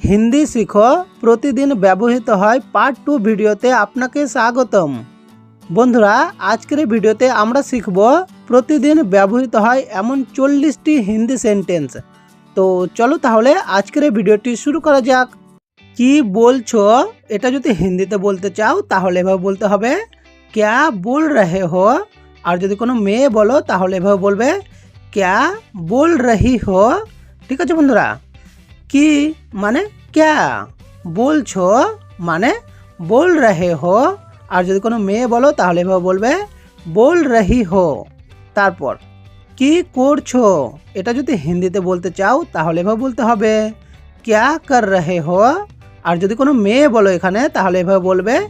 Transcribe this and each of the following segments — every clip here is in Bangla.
হিন্দি শিখো, প্রতিদিন ব্যবহৃত হয় পার্ট টু ভিডিওতে আপনাকে স্বাগতম। বন্ধুরা, আজকের ভিডিওতে আমরা শিখব, প্রতিদিন ব্যবহৃত হয় এমন চল্লিশটি হিন্দি সেন্টেন্স তো চলো তাহলে আজকের ভিডিওটি শুরু করা যাক। কি বলছো? এটা যদি হিন্দিতে বলতে চাও, তাহলে এভাবে বলতে হবে, ক্যা বল রহে হো? আর যদি কোনো মেয়ে বলো, তাহলে এভাবে বলবে, ক্যা বল রহি হো? ঠিক আছে বন্ধুরা? কি? মানে ক্যা? বলছো? মানে বল রহে হো। আর যদি কোনো মেয়ে বলো, তাহলে এভাবে বলবে, বল রহি হো। তারপর, কি করছ? এটা যদি হিন্দিতে বলতে চাও, তাহলে এভাবে বলতে হবে, ক্যা কর রহে হো? আর যদি কোনো মেয়ে বলো এখানে, তাহলে এভাবে বলবে,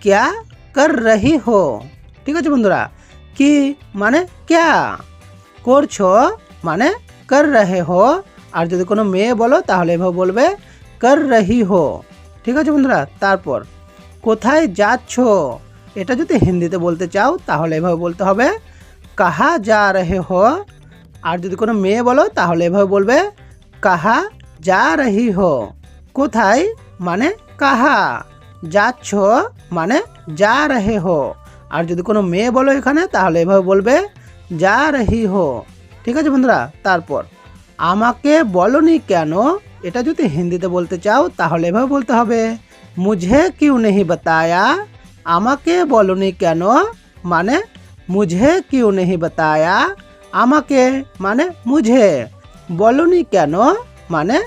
ক্যা কর রহি হো। ঠিক আছে বন্ধুরা? কি? মানে ক্যা? করছ? মানে কর রহে হো? আর যদি কোনো মেয়ে বলো, তাহলে এভাবে বলবে, কর রহি হো। ঠিক আছে বন্ধুরা? তারপর, কোথায় যাচ্ছ? এটা যদি হিন্দিতে বলতে চাও, তাহলে এভাবে বলতে হবে, কাহা যা রহে হো? আর যদি কোনো মেয়ে বলো, তাহলে এভাবে বলবে, কাহা যা রহি হো? কোথায়? মানে কাহা। যাচ্ছ মানে যা রহে হো। আর যদি কোনো মেয়ে বলো এখানে, তাহলে এভাবে বলবে, যা রহি হো। ঠিক আছে বন্ধুরা? তারপর আমাকে বলনি কেন? এটা যদি হিন্দিতে বলতে চাও, তাহলে এভাবে বলতে হবে। মুঝে কিউ নেহি বাতায়া? আমাকে বলনি কেন? মানে মুঝে কিউ নেহি বাতায়া? আমাকে? মানে মুঝে। বলনি কেন? মানে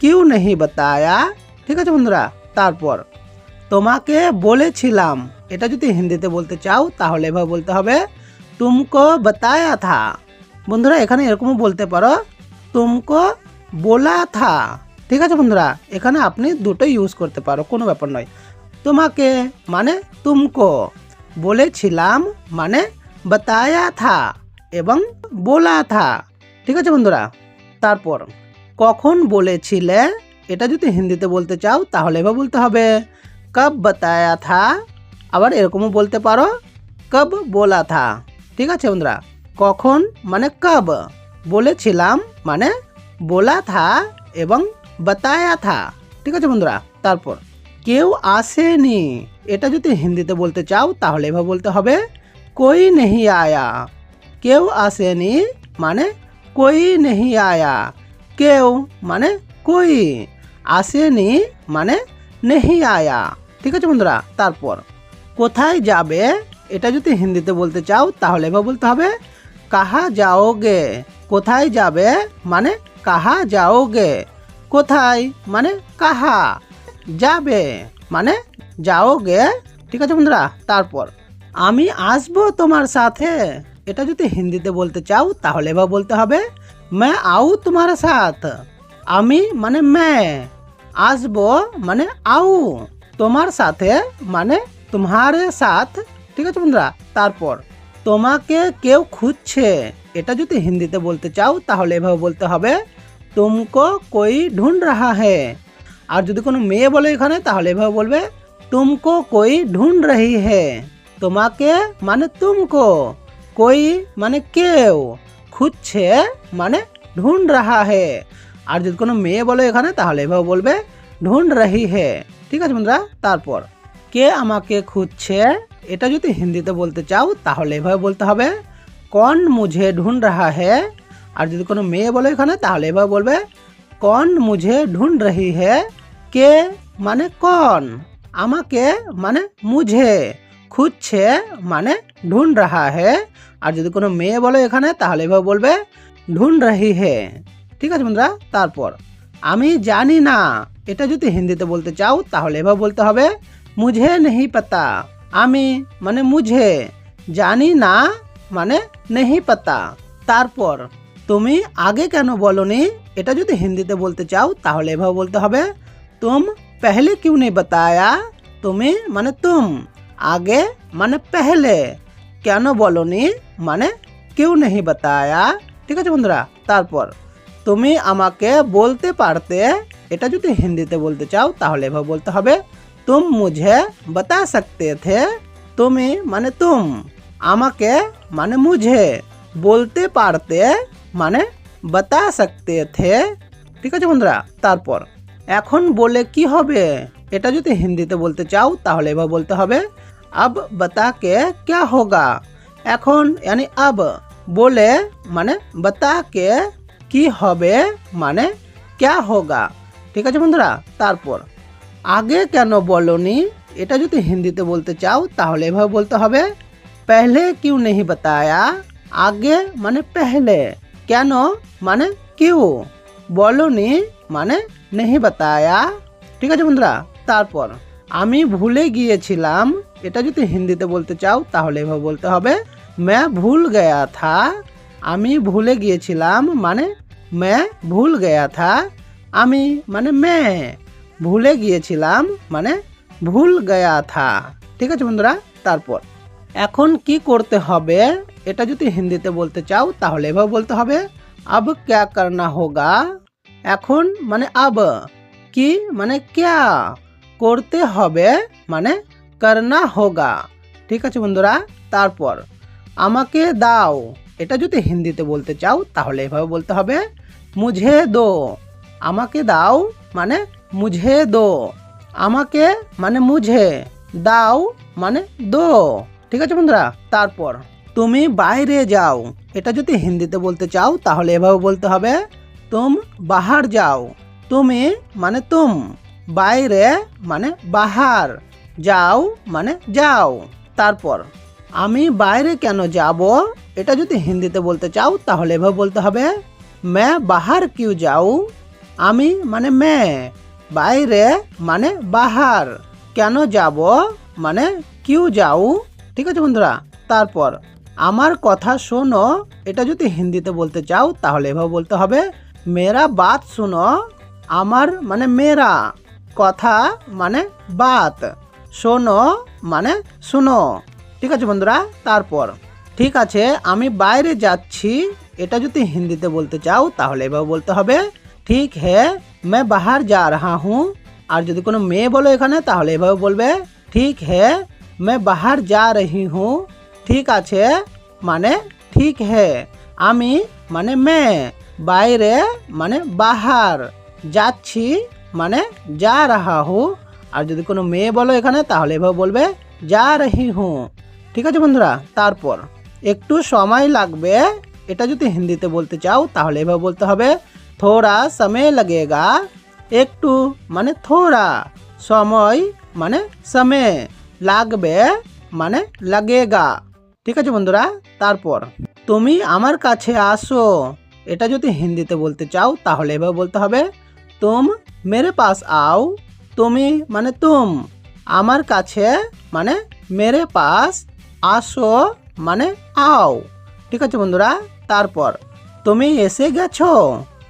কিউ নেহি বাতায়া? ঠিক আছে বন্ধুরা, তারপর। তোমাকে বলেছিলাম। এটা যদি হিন্দিতে বলতে চাও, তাহলে এভাবে বলতে হবে, তুমকো বাতায়া থা। বন্ধুরা, এখানে এরকমও বলতে পারো। তুমকো বোলা থা ঠিক আছে বন্ধুরা এখানে আপনি দুটো ইউজ করতে পারো কোনো ব্যাপার নয় তোমাকে মানে তুমকো বলেছিলাম মানে বাতায়া থা এবং বোলা থা ঠিক আছে বন্ধুরা তারপর কখন বলেছিলে এটা যদি হিন্দিতে বলতে চাও তাহলে এভাবে বলতে হবে কব বাতায়া থা আবার এরকমও বলতে পারো কব বোলা থা ঠিক আছে বন্ধুরা কখন মানে কব বলেছিলাম মানে বলা থা এবং বাতায়া থা। ঠিক আছে বন্ধুরা, তারপর, কেউ আসেনি। এটা যদি হিন্দিতে বলতে চাও, তাহলে এভাবে বলতে হবে, কই নেহি আয়া? কেউ আসেনি মানে কই নেহি আয়া? কেউ মানে কই? আসেনি মানে নেহি আয়া? ঠিক আছে বন্ধুরা, তারপর, কোথায় যাবে? এটা যদি হিন্দিতে বলতে চাও, তাহলে এভাবে বলতে হবে কাহা যাওগে? কোথায় যাবে মানে কাহা যাওগে। কোথায় মানে কাহা যাবে মানে যাওগে। ঠিক আছে বন্ধুরা, তারপর। আমি আসব তোমার সাথে। এটা যদি হিন্দিতে বলতে চাও, তাহলে এবার বলতে হবে मैं আউ তোমার সাথ। আমি মানে मैं আসব মানে আউ তোমার সাথে মানে তোমারে সাথ। ঠিক আছে বন্ধুরা, তারপর। তোমাকে কেউ খুঁজছে। এটা যদি হিন্দিতে বলতে চাও, তাহলে এভাবে বলতে হবে, তুমকো কই ঢুন্ড রাহা হে? আর যদি কোনো মেয়ে বলে এখানে, তাহলে এভাবে বলবে, তুমকো কই ঢুন্ড রহি হে? তোমাকে মানে তুমকো, কই মানে কেউ, খুঁজছে মানে ঢুন্ড রাহা হে। আর যদি কোনো মেয়ে বলে এখানে, তাহলে এভাবে বলবে ঢুন্ড রহি হে। ঠিক আছে বন্ধুরা? তারপর, কে আমাকে খুঁজছে? এটা যদি হিন্দিতে বলতে চাও, তাহলে এভাবে বলতে হবে কন মুঝে ঢুন্ড রাহা হে। আর যদি কোনো মেয়ে বলে এখানে, তাহলে এভাবে বলবে কন মুঝে ঢুন্ড রহি হে। কে মানে কন আমাকে মানে মুঝে, খুঁজছে মানে ঢুন্ড রাহা হে। আর যদি কোনো মেয়ে বলে এখানে, তাহলে এভাবে বলবে ঢুন্ড রহি হে। ঠিক আছে বন্ধুরা, তারপর, আমি জানি না। এটা যদি হিন্দিতে বলতে চাও, তাহলে এভাবে বলতে হবে, মুঝে নেহি পাতা। আমি মানে মুঝে, জানি না মানে নেহি পাতা। তারপর, তুমি আগে কেন বলনি? এটা যদি হিন্দিতে বলতে চাও, তাহলে এভাবে বলতে হবে, তুম পেহলে কিউ নেই বাতায়া? তুমি মানে তুম, আগে মানে পেহলে। কেন বলনি? মানে কেউ নেই বাতায়া? ঠিক আছে বন্ধুরা, তারপর, তুমি আমাকে বলতে পারতে, এটা যদি হিন্দিতে বলতে চাও, তাহলে এভাবে বলতে হবে তুম মুঝে বতা সকতে থে তুমি মানে তুম আমাকে মানে মুঝে বলতে পারতে মানে বতা সকতে থে ঠিক আছে বন্ধুরা তারপর এখন বলে কি হবে এটা যদি হিন্দিতে বলতে চাও তাহলে এবার বলতে হবে আব বাতা কে ক্যা হোগা এখন यानी আব বলে মানে বাতা কে কি হবে মানে ক্যা হোগা ঠিক আছে বন্ধুরা তারপর আগে কেন বলনি? এটা যদি হিন্দিতে বলতে চাও, তাহলে এভাবে বলতে হবে, পেহলে কিউ নেহি বাতায়া? আগে মানে পেহলে। কেন মানে কিউ? বলনি মানে নেহি বাতায়া। ঠিক আছে বন্ধুরা, তারপর আমি ভুলে গিয়েছিলাম, এটা যদি হিন্দিতে বলতে চাও, তাহলে এভাবে বলতে হবে ম্যা ভুল গয়া থা? আমি ভুলে গিয়েছিলাম মানে মে ভুল গয়া থা। আমি মানে মে। ভুলে গিয়েছিলাম মানে ভুল গয়া থা। ঠিক আছে বন্ধুরা? তারপর। এখন কি করতে হবে? এটা যদি হিন্দিতে বলতে চাও, তাহলে এভাবে বলতে হবে। আব ক্যা করনা হোগা? এখন মানে আব। কি মানে ক্যা? করতে হবে মানে করনা হোগা। ঠিক আছে বন্ধুরা? তারপর, আমাকে দাও। এটা যদি হিন্দিতে বলতে চাও, তাহলে এভাবে বলতে হবে, মুঝে দো। আমাকে দাও মানে মুঝে দো। আমাকে মানে মুঝে, দাও মানে দো। ঠিক আছে বন্ধুরা? তারপর, তুমি বাইরে যাও। এটা যদি হিন্দিতে বলতে চাও, তাহলে এভাবে বলতে হবে, তুম বাহার যাও। তুমি মানে তুম, বাইরে মানে বাহার, যাও মানে যাও। তারপর, আমি বাইরে কেন যাব? এটা যদি হিন্দিতে বলতে চাও, তাহলে এভাবে বলতে হবে ম্যা বাহার কিউ যাও? আমি মানে মে বাইরে মানে বাহার। কেন যাব মানে কিউ যাও? ঠিক আছে বন্ধুরা, তারপর আমার কথা শোনো, এটা যদি হিন্দিতে বলতে চাও তাহলে এভাবে বলতে হবে, মেরা বাত শোনো, আমার মানে মেরা, কথা মানে বাত, শোনো মানে শোনো। ঠিক আছে বন্ধুরা, তারপর ঠিক আছে, আমি বাইরে যাচ্ছি, এটা যদি হিন্দিতে বলতে চাও তাহলে এভাবে বলতে হবে ঠিক হে মে বাহার যা রাহা হুঁ আর যদি কোনো মেয়ে বলো এখানে, তাহলে এভাবে বলবে, ঠিক হে মে বাহার যা রহি হুঁ ঠিক আছে মানে ঠিক হে আমি মানে মে বাইরে মানে বাহার, যাচ্ছি মানে যা রাহা হু। আর যদি কোনো মেয়ে বলো এখানে, তাহলে এভাবে বলবে, যা রহি হু। ঠিক আছে বন্ধুরা, তারপর, একটু সময় লাগবে, এটা যদি হিন্দিতে বলতে চাও, তাহলে এভাবে বলতে হবে থোড়া সময় লাগেগা একটু মানে থোড়া সময় মানে সময় লাগবে মানে লাগেগা ঠিক আছে বন্ধুরা তারপর তুমি আমার কাছে আসো এটা যদি হিন্দিতে বলতে চাও তাহলে এভাবে বলতে হবে তুম মেরে পাস আও তুমি মানে তুম আমার কাছে মানে মেরে পাস আসো মানে আও ঠিক আছে বন্ধুরা তারপর তুমি এসে গেছো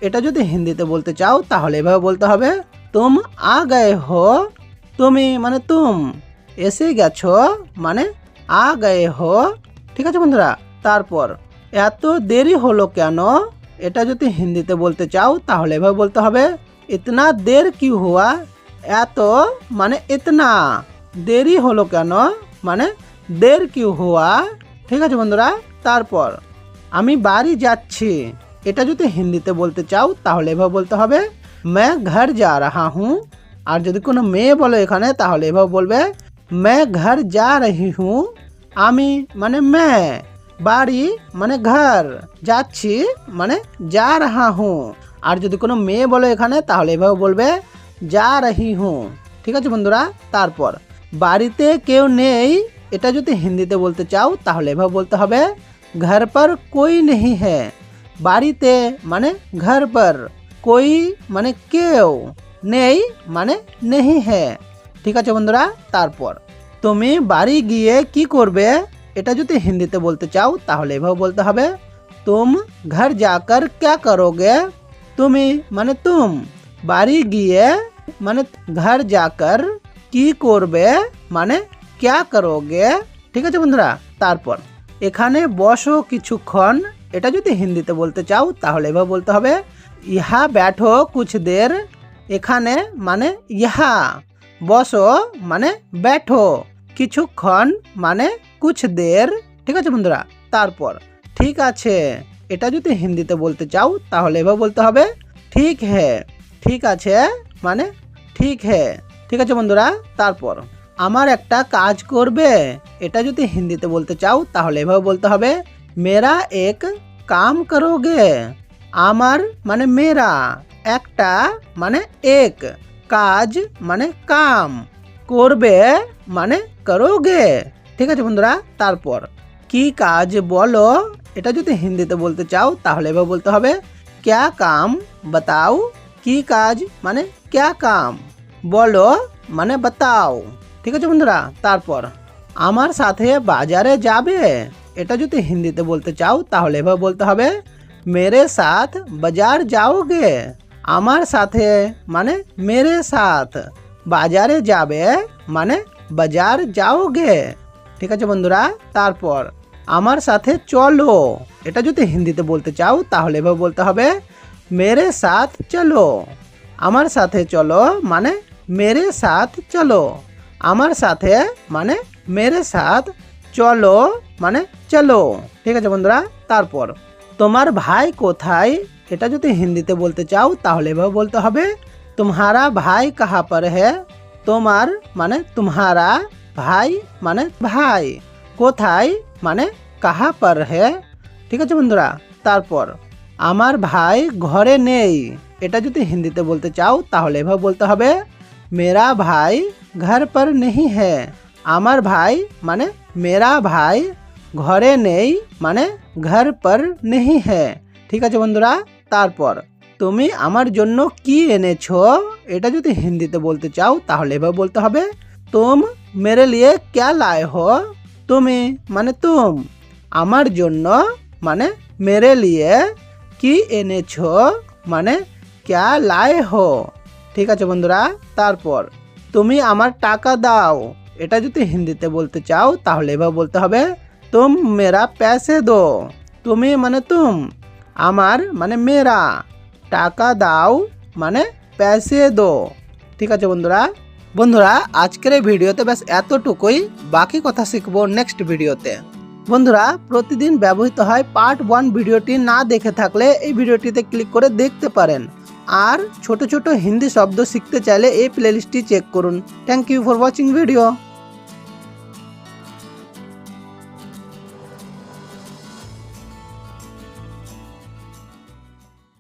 এটা যদি হিন্দিতে বলতে চাও, তাহলে এভাবে বলতে হবে, তুম আ গয়ে হো, তুমি মানে তুম, এসে গেছো মানে আ গয়ে হো। ঠিক আছে বন্ধুরা? তারপর, এত দেরি হলো কেন? এটা যদি হিন্দিতে বলতে চাও, তাহলে এভাবে বলতে হবে, ইতনা দের কি হুয়া? এত মানে ইতনা। দেরি হলো কেন? মানে দের কি হুয়া? ঠিক আছে বন্ধুরা? তারপর, আমি বাড়ি যাচ্ছি। এটা যদি হিন্দিতে বলতে চাও, তাহলে এভাবে বলতে হবে ম্যা ঘর যা রাহা হুঁ আর যদি কোনো মেয়ে বলো এখানে, তাহলে এভাবে বলবে ম্যা ঘর যা রহি হুঁ আমি মানে ম্যা বাড়ি মানে ঘর যাচ্ছি মানে যা রাহা হুঁ আর যদি কোনো মেয়ে বলো এখানে, তাহলে এভাবে বলবে যা রহি হুঁ ঠিক আছে বন্ধুরা? তারপর, বাড়িতে কেউ নেই? এটা যদি হিন্দিতে বলতে চাও, তাহলে এভাবে বলতে হবে ঘর পর কই নেই হ্যাঁ বাড়িতে মানে ঘর পর কই মানে কেউ নেই মানে নেই হে। ঠিক আছে বন্ধুরা, তারপর। তুমি বাড়ি গিয়ে কি করবে? এটা যদি হিন্দিতে বলতে চাও, তাহলে এভাবে বলতে হবে, তুম ঘর যাকর ক্যা করোগে? তুমি মানে তুম বাড়ি গিয়ে মানে ঘর যাকর কি করবে? মানে ক্যা করোগে? ঠিক আছে বন্ধুরা, তারপর। এখানে বসো কিছুক্ষণ। এটা যদি হিন্দিতে বলতে চাও, তাহলে এভাবে বলতে হবে, ইহা ব্যাঠো কুছ দের এখানে মানে ইহা, বসো মানে ব্যাঠো, কিছুক্ষণ মানে কুছ দের ঠিক আছে বন্ধুরা? তারপর, ঠিক আছে, এটা যদি হিন্দিতে বলতে চাও, তাহলে এভাবে বলতে হবে, ঠিক হ্যাঁ ঠিক আছে মানে ঠিক হে, ঠিক আছে বন্ধুরা? তারপর, আমার একটা কাজ করবে, এটা যদি হিন্দিতে বলতে চাও, তাহলে এভাবে বলতে হবে মেরা এক কাম করোগে আমার মানে মেরা একটা মানে এক কাজ মানে কাম করবে মানে করোগে ঠিক আছে বন্ধুরা তারপর কি কাজ বলো এটা যদি হিন্দিতে বলতে চাও তাহলে এভাবে বলতে হবে ক্যা কাম বাতাও কি কাজ মানে ক্যা কাম বলো মানে বাতাও ঠিক আছে বন্ধুরা তারপর আমার সাথে বাজারে যাবে এটা যদি হিন্দিতে বলতে চাও, তাহলে এভাবে বলতে হবে, মেরে সাথ বাজার যাওগে। আমার সাথে মানে মেরে সাথ। বাজারে যাবে মানে বাজার যাওগে। ঠিক আছে বন্ধুরা, তারপর আমার সাথে চলো। এটা যদি হিন্দিতে বলতে চাও, তাহলে এভাবে বলতে হবে, মেরে সাথ চলো। আমার সাথে চলো মানে মেরে সাথ চলো। আমার সাথে মানে মেরে সাথ চলো মানে চলো, ঠিক আছে বন্ধুরা, তারপর। তোমার ভাই কোথায়? এটা যদি হিন্দিতে বলতে চাও, তাহলে এভাবে বলতে হবে তোমারা ভাই কাহা পর হে তোমার মানে তোমারা ভাই মানে ভাই। কোথায় মানে কাহা পর হে ঠিক আছে বন্ধুরা, তারপর। আমার ভাই ঘরে নেই। এটা যদি হিন্দিতে বলতে চাও, তাহলে এভাবে বলতে হবে, মেরা ভাই ঘর পর নেই है আমার ভাই মানে মেরা ভাই ঘরে নেই মানে ঘর পর নেই হ্যাঁ। ঠিক আছে বন্ধুরা, তারপর তুমি আমার জন্য কি এনেছো? এটা যদি হিন্দিতে বলতে চাও, তাহলে এভাবে বলতে হবে, তুম মেরে লিয়ে ক্যা লায় হো? তুমি মানে তুম। আমার জন্য মানে মেরে লিয়ে কি এনেছো? মানে ক্যা লায় হো? ঠিক আছে বন্ধুরা, তারপর তুমি আমার টাকা দাও। এটা যদি হিন্দিতে বলতে চাও, তাহলে এভাবে বলতে হবে তুম মেরা প্যাসে দো তুমি মানে তুম আমার মানে মেরা টাকা দাও মানে প্যাসে দো ঠিক আছে বন্ধুরা বন্ধুরা আজকের এই ভিডিওতে ব্যাস এতটুকুই বাকি কথা শিখব নেক্সট ভিডিওতে বন্ধুরা প্রতিদিন ব্যবহৃত হয় পার্ট ওয়ান ভিডিওটি না দেখে থাকলে এই ভিডিওটিতে ক্লিক করে দেখতে পারেন আর ছোট ছোট হিন্দি শব্দ শিখতে চাইলে এই প্লেলিস্টটি চেক করুন thank you for watching video